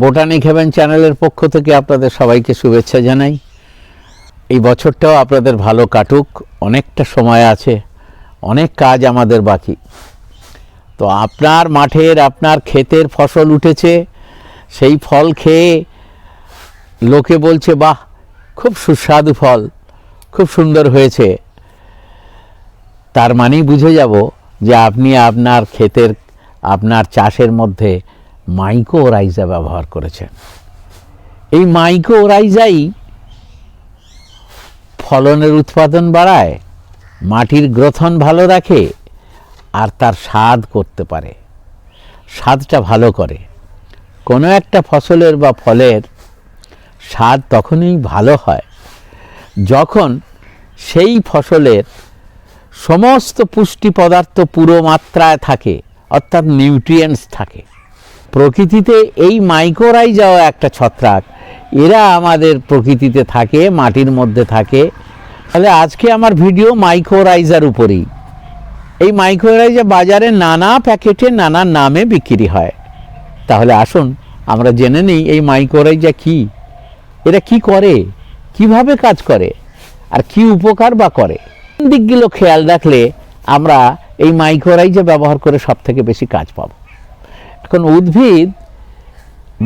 Botanic haven চ্যানেলের পক্ষ থেকে আপনাদের সবাইকে শুভেচ্ছা জানাই। এই বছরটাও আপনাদের ভালো কাটুক, অনেকটা সময় আছে, অনেক কাজ আমাদের বাকি। তো আপনার মাঠের, আপনার ক্ষেতের ফসল উঠেছে, সেই ফল খেয়ে লোকে বলছে, বাহ, খুব সুস্বাদু ফল, খুব সুন্দর হয়েছে। তার মানেই বুঝে যাব যে আপনি আপনার ক্ষেতের, আপনার চাষের মধ্যে মাইক্রো রাইজা ব্যবহার করেছেন এই মাইক্রো রাইজাই ফলনের উৎপাদন বাড়ায়, মাটির গ্রথন ভালো রাখে, আর তার স্বাদ করতে পারে। স্বাদটা ভালো করে। কোনো একটা ফসলের বা ফলের স্বাদ তখনই ভালো হয় যখন সেই ফসলের সমস্ত পুষ্টি পদার্থ পুরো মাত্রায় থাকে, অর্থাৎ নিউট্রিয়েন্টস থাকে। প্রকৃতিতে এই মাইক্রোরাইজাও একটা ছত্রাক। এরা আমাদের প্রকৃতিতে থাকে, মাটির মধ্যে থাকে। তাহলে আজকে আমার ভিডিও মাইক্রোরাইজার উপরেই। এই মাইক্রোরাইজা বাজারে নানা প্যাকেটে নানা নামে বিক্রি হয়। তাহলে আসুন, আমরা জেনে নিই এই মাইক্রোরাইজা কি? এরা কি করে? কীভাবে কাজ করে? আর কি উপকার বা করে? দিকগুলো খেয়াল রাখলে আমরা এই মাইক্রোরাইজা ব্যবহার করে সব থেকে বেশি কাজ পাবো। এখন উদ্ভিদ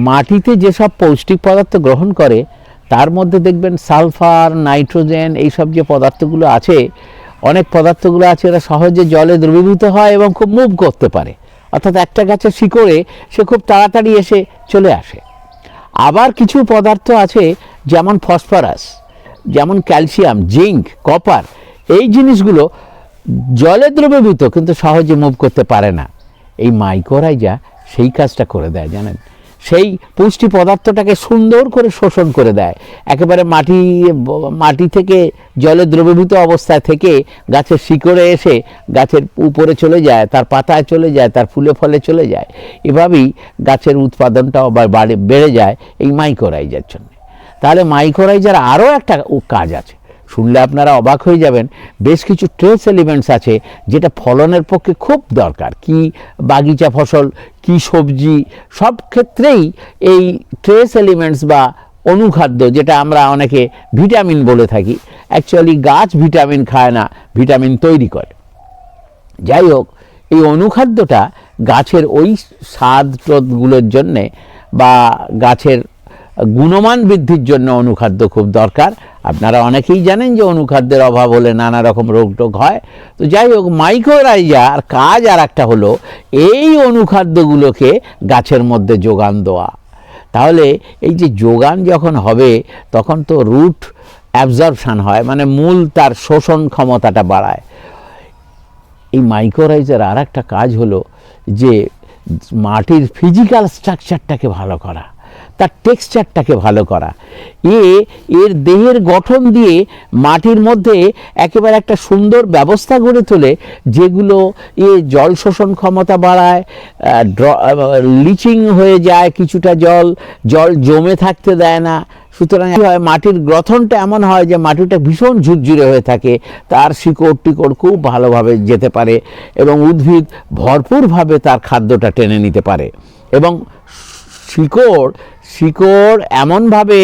মাটিতে যেসব পৌষ্টিক পদার্থ গ্রহণ করে, তার মধ্যে দেখবেন সালফার, নাইট্রোজেন এইসব যে পদার্থগুলো আছে, অনেক পদার্থগুলো আছে এরা সহজে জলে দ্রবীভূত হয় এবং খুব মুভ করতে পারে। অর্থাৎ একটা গাছের শিকড়ে সে খুব তাড়াতাড়ি এসে চলে আসে। আবার কিছু পদার্থ আছে যেমন ফসফরাস, যেমন ক্যালসিয়াম, জিঙ্ক, কপার, এই জিনিসগুলো জলে দ্রবীভূত কিন্তু সহজে মুভ করতে পারে না। এই মাইক্রোরাইজা সেই কাজটা করে দেয়, জানেন? সেই পুষ্টি পদার্থটাকে সুন্দর করে শোষণ করে দেয়। একেবারে মাটি মাটি থেকে জলে দ্রবীভূত অবস্থায় থেকে গাছের শিকড়ে এসে গাছের উপরে চলে যায়, তার পাতায় চলে যায়, তার ফুলে ফলে চলে যায়। এভাবেই গাছের উৎপাদনটাও বাড়ে, বেড়ে যায় এই মাইক্রোরাইজার জন্য। তাহলে মাইক্রোরাইজার আরও একটা কাজ আছে। শুনলে আপনারা অবাক হয়ে যাবেন, বেশ কিছু ট্রেস এলিমেন্টস আছে যেটা ফলনের পক্ষে খুব দরকার। কি বাগিচা ফসল, কি সবজি, সব ক্ষেত্রেই এই ট্রেস এলিমেন্টস বা অনুখাদ্য যেটা আমরা অনেকে ভিটামিন বলে থাকি অ্যাকচুয়ালি গাছ ভিটামিন খায় না ভিটামিন তৈরি করে। যাই হোক, এই অনুখাদ্যটা গাছের ওই স্বাদ টোদগুলোর জন্যে বা গাছের গুণমান বৃদ্ধির জন্য অনুখাদ্য খুব দরকার। আপনারা অনেকেই জানেন যে অনুখাদ্যের অভাব হলে নানা রকম রোগ টোগ হয়। তো যাই হোক মাইক্রোরাইজার কাজ আর একটা হলো, এই অনুখাদ্যগুলোকে গাছের মধ্যে যোগান দেওয়া। তাহলে এই যে যোগান যখন হবে, তখন তো রুট অ্যাবজর্পশান হয় মানে মূল তার শোষণ ক্ষমতাটা বাড়ায়। এই মাইক্রোরাইজার আর একটা কাজ হলো যে মাটির ফিজিক্যাল স্ট্রাকচারটাকে ভালো করা। তার টেক্সচারটাকে ভালো করা। এ, এর দেহের গঠন দিয়ে মাটির মধ্যে একেবারে একটা সুন্দর ব্যবস্থা গড়ে তোলে, যেগুলো এ জল শোষণ ক্ষমতা বাড়ায় লিচিং হয়ে যায় কিছুটা জল জল জমে থাকতে দেয় না। সুতরাং হয়, মাটির গ্রথনটা এমন হয় যে মাটিটা ভীষণ ঝুরঝুরে হয়ে থাকে, তার শিকড় টিকড় খুব ভালোভাবে যেতে পারে এবং উদ্ভিদ ভরপুরভাবে তার খাদ্যটা টেনে নিতে পারে এবং শিকড় শিকড় এমনভাবে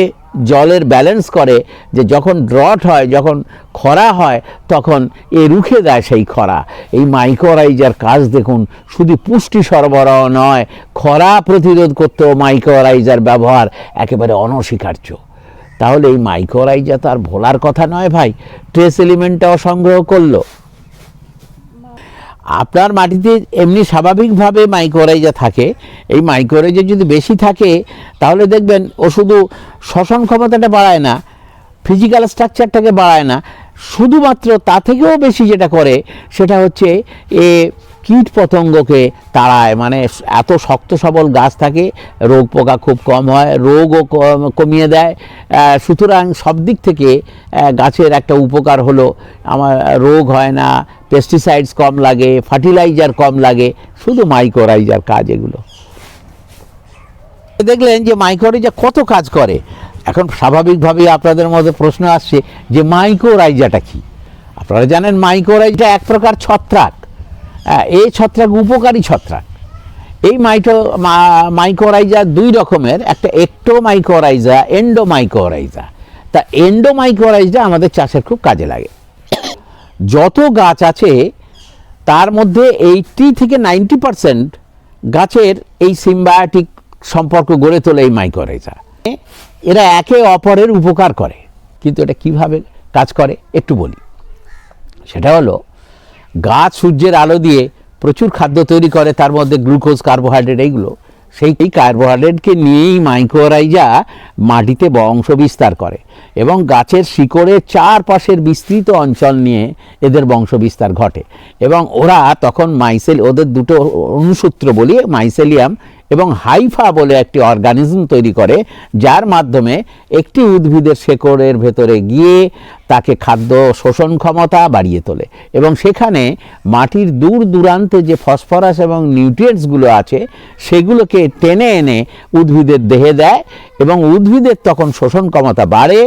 জলের ব্যালেন্স করে যে যখন ড্রট হয়, যখন খরা হয়, তখন এ রুখে দেয় সেই খরা। এই মাইকোরাইজার কাজ দেখুন, শুধু পুষ্টি সরবরাহ নয়, খরা প্রতিরোধ করতেও মাইকোরাইজার ব্যবহার একেবারে অনস্বীকার্য। তাহলে এই মাইক্রোরাইজার তো আর ভোলার কথা নয় ভাই ট্রেস এলিমেন্টটাও সংগ্রহ করল। আপনার মাটিতে এমনি স্বাভাবিকভাবে মাইক্রোরাইজা থাকে, এই মাইক্রোরাইজা যদি বেশি থাকে, তাহলে দেখবেন ও শুধু শ্বসন ক্ষমতাটা বাড়ায় না ফিজিক্যাল স্ট্রাকচারটাকে বাড়ায় না। শুধুমাত্র তা থেকেও বেশি যেটা করে, সেটা হচ্ছে এ কীট পতঙ্গকে তাড়ায়। মানে এত শক্ত সবল গাছ থাকে, রোগ পোকা খুব কম হয়, রোগও কমিয়ে দেয়। সুতরাং সব দিক থেকে গাছের একটা উপকার হলো, আমার রোগ হয় না পেস্টিসাইডস কম লাগে ফার্টিলাইজার কম লাগে, শুধু মাইক্রোরাইজার কাজ এগুলো। দেখলেন যে মাইক্রোরাইজা কত কাজ করে। এখন স্বাভাবিকভাবেই আপনাদের মধ্যে প্রশ্ন আসছে যে মাইক্রোরাইজাটা কি? আপনারা জানেন মাইক্রোরাইজা এক প্রকার ছত্রাক। এই ছত্রাক উপকারী ছত্রাক। এই মাইটো মাইকোরাইজা দুই রকমের, একটা একটো মাইকোরাইজা এন্ডো মাইকোরাইজা তা এন্ডো মাইকোরাইজা আমাদের চাষের খুব কাজে লাগে। যত গাছ আছে, তার মধ্যে এইটি থেকে নাইনটি পারসেন্ট গাছের এই সিম্বায়োটিক সম্পর্ক গড়ে তোলে এই মাইকোরাইজা এরা একে অপরের উপকার করে। কিন্তু এটা কীভাবে কাজ করে? একটু বলি। সেটা হলো গাছ সূর্যের আলো দিয়ে প্রচুর খাদ্য তৈরি করে, তার মধ্যে গ্লুকোজ, কার্বোহাইড্রেট এইগুলো। সেই এই কার্বোহাইড্রেটকে নিয়েই মাইক্রোরাইজা মাটিতে বংশ বিস্তার করে এবং গাছের শিকড়ে চারপাশের বিস্তৃত অঞ্চল নিয়ে এদের বংশ বিস্তার ঘটে। এবং ওরা তখন মাইসেল, ওদের দুটো অনুসূত্র বলি, মাইসেলিয়াম এবং হাইফা বলে একটি অর্গানিজম তৈরি করে, যার মাধ্যমে একটি উদ্ভিদের শেকড়ের ভেতরে গিয়ে তাকে খাদ্য শোষণ ক্ষমতা বাড়িয়ে তোলে। এবং সেখানে মাটির দূর দূরান্তে যে ফসফরাস এবং নিউট্রিয়েন্টসগুলো আছে, সেগুলোকে টেনে এনে উদ্ভিদের দেহে দেয় এবং উদ্ভিদের তখন শোষণ ক্ষমতা বাড়ে।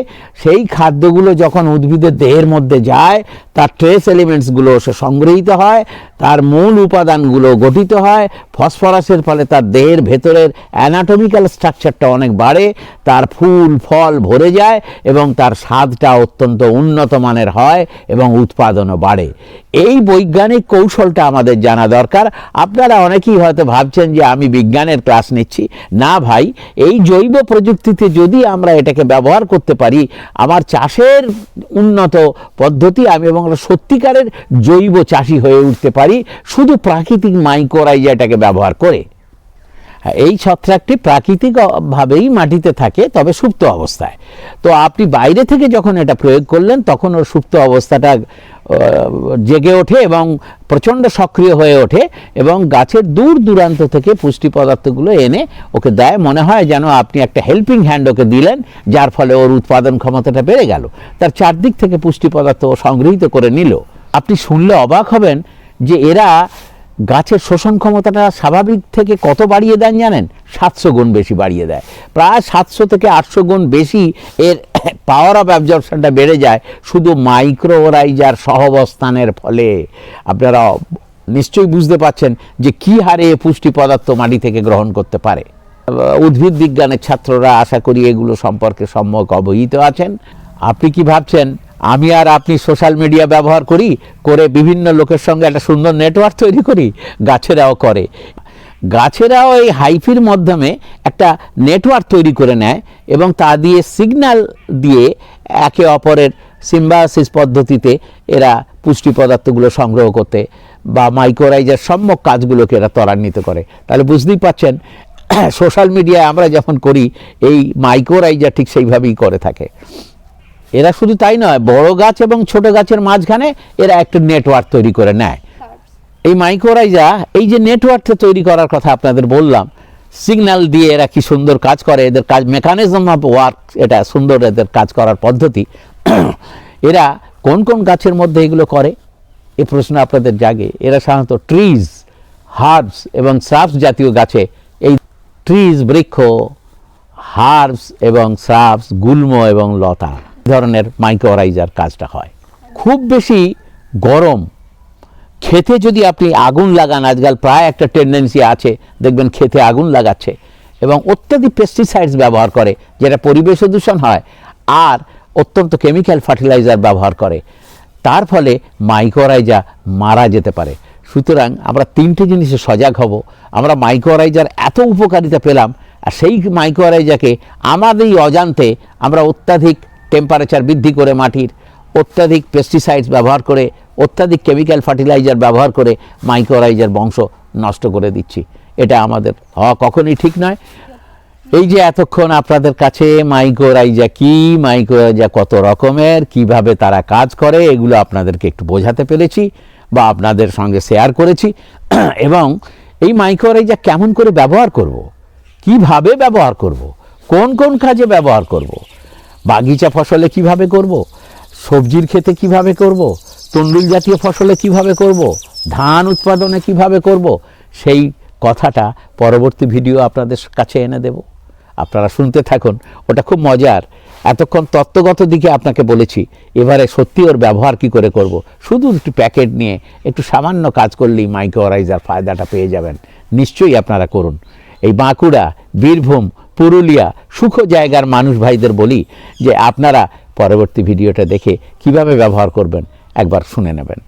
সেই খাদ্যগুলো যখন উদ্ভিদের দেহের মধ্যে যায়, তার ট্রেস এলিমেন্টসগুলো সে সংগৃহীত হয়, তার মূল উপাদানগুলো গঠিত হয়, ফসফরাসের ফলে তার দেহের ভেতরের অ্যানাটমিক্যাল স্ট্রাকচারটা অনেক বাড়ে, তার ফুল, ফল ভরে যায় এবং তার স্বাদটা অত্যন্ত উন্নত মানের হয় এবং উৎপাদনও বাড়ে। এই বৈজ্ঞানিক কৌশলটা আমাদের জানা দরকার। আপনারা অনেকেই হয়তো ভাবছেন যে আমি বিজ্ঞানের ক্লাস নিচ্ছি। না ভাই, এই জৈব প্রযুক্তিতে যদি আমরা এটাকে ব্যবহার করতে পারি, আমার চাষের উন্নত পদ্ধতি আমি এবং সত্যিকারের জৈব চাষি হয়ে উঠতে পারি, শুধু প্রাকৃতিক মাইক্রোরাইজাটাকে ব্যবহার করে। এই ছত্রাকটি প্রাকৃতিকভাবেই মাটিতে থাকে, তবে সুপ্ত অবস্থায়। তো আপনি বাইরে থেকে যখন এটা প্রয়োগ করলেন, তখন ওর সুপ্ত অবস্থাটা জেগে ওঠে এবং প্রচণ্ড সক্রিয় হয়ে ওঠে এবং গাছের দূর দূরান্ত থেকে পুষ্টি পদার্থগুলো এনে ওকে দেয়। মনে হয় যেন আপনি একটা হেল্পিং হ্যান্ড ওকে দিলেন, যার ফলে ওর উৎপাদন ক্ষমতাটা বেড়ে গেল। তার চারদিক থেকে পুষ্টি পদার্থ ও সংগৃহীত করে নিল। আপনি শুনলে অবাক হবেন যে এরা গাছের শোষণ ক্ষমতাটা স্বাভাবিক থেকে কত বাড়িয়ে দেন জানেন? সাতশো গুণ বেশি বাড়িয়ে দেয়। প্রায় সাতশো থেকে আটশো গুণ বেশি এর পাওয়ার অফ অ্যাবজর্পশনটা বেড়ে যায় শুধু মাইক্রোরাইজার সহবস্থানের ফলে। আপনারা নিশ্চয়ই বুঝতে পাচ্ছেন যে কী হারে পুষ্টি পদার্থ মাটি থেকে গ্রহণ করতে পারে। উদ্ভিদ বিজ্ঞানের ছাত্ররা আশা করি এগুলো সম্পর্কে সম্যক অবহিত আছেন। আপনি কি ভাবছেন? আমি আর আপনি সোশ্যাল মিডিয়া ব্যবহার করি, করে বিভিন্ন লোকের সঙ্গে একটা সুন্দর নেটওয়ার্ক তৈরি করি, গাছেরাও করে। গাছেরাও এই হাইফির মাধ্যমে একটা নেটওয়ার্ক তৈরি করে নেয় এবং তা দিয়ে সিগন্যাল দিয়ে একে অপরের সিম্বাসিস পদ্ধতিতে এরা পুষ্টি পদার্থগুলো সংগ্রহ করতে বা মাইক্রোরাইজার সম্যক কাজগুলোকে এরা ত্বরান্বিত করে। তাহলে বুঝতেই পাচ্ছেন সোশ্যাল মিডিয়ায় আমরা যখন করি, এই মাইক্রোরাইজার ঠিক সেইভাবেই করে থাকে। এরা শুধু তাই নয়, বড় গাছ এবং ছোট গাছের মাঝখানে এরা একটা নেটওয়ার্ক তৈরি করে নেয়। এই মাইক্রোরাইজা এই যে নেটওয়ার্কটা তৈরি করার কথা আপনাদের বললাম সিগন্যাল দিয়ে এরা কি সুন্দর কাজ করে, এদের কাজ মেকানিজম অফ ওয়ার্ক এটা সুন্দর এদের কাজ করার পদ্ধতি। এরা কোন কোন গাছের মধ্যে এগুলো করে? এ প্রশ্ন আপনাদের জাগে। এরা সাধারণত ট্রিজ হার্বস এবং শ্রাবস জাতীয় গাছে। এই ট্রিজ বৃক্ষ হার্বস এবং শ্রাবস গুল্ম এবং লতা। ধরনের মাইক্রোরাইজার কাজটা হয়। খুব বেশি গরম খেতে যদি আপনি আগুন লাগান, আজকাল প্রায় একটা টেন্ডেন্সি আছে, দেখবেন খেতে আগুন লাগাচ্ছে এবং অত্যাধিক পেস্টিসাইডস ব্যবহার করে, যেটা পরিবেশ দূষণ হয়, আর অত্যন্ত কেমিক্যাল ফার্টিলাইজার ব্যবহার করে। তার ফলে মাইক্রোরাইজা মারা যেতে পারে। সুতরাং আমরা তিনটে জিনিসে সজাগ হব। আমরা মাইক্রোরাইজার এত উপকারিতা পেলাম, আর সেই মাইক্রোরাইজাকে আমাদেরই অজান্তে আমরা অত্যাধিক টেম্পারেচার বৃদ্ধি করে মাটির অত্যাধিক পেস্টিসাইডস ব্যবহার করে, অত্যাধিক কেমিক্যাল ফার্টিলাইজার ব্যবহার করে মাইক্রোরাইজার বংশ নষ্ট করে দিচ্ছি এটা আমাদের হওয়া কখনই ঠিক নয় এই যে এতক্ষণ আপনাদের কাছে মাইক্রোরাইজা কি মাইক্রোরাইজা কত রকমের, কীভাবে তারা কাজ করে, এগুলো আপনাদেরকে একটু বোঝাতে পেরেছি বা আপনাদের সঙ্গে শেয়ার করেছি এবং এই মাইক্রোরাইজা কেমন করে ব্যবহার করব। কীভাবে ব্যবহার করব। কোন কোন কাজে ব্যবহার করব। বাগিচা ফসলে কীভাবে করব। সবজির ক্ষেতে কীভাবে করব। তন্ডুল জাতীয় ফসলে কীভাবে করব। ধান উৎপাদনে কীভাবে করব। সেই কথাটা পরবর্তী ভিডিও আপনাদের কাছে এনে দেব আপনারা শুনতে থাকুন, ওটা খুব মজার এতক্ষণ তত্ত্বগত দিকে আপনাকে বলেছি, এবারে সত্যি ওর ব্যবহার কি করে করব। শুধু একটু প্যাকেট নিয়ে একটু সামান্য কাজ করলেই মাইক্রোরাইজার ফায়দাটা পেয়ে যাবেন নিশ্চয়ই আপনারা করুন এই বাঁকুড়া, বীরভূম পুরুলিয়া সুখ জায়গার মানুষ ভাইদের বলি যে আপনারা পরবর্তী ভিডিওটা দেখে কীভাবে ব্যবহার করবেন, একবার শুনে নেবেন।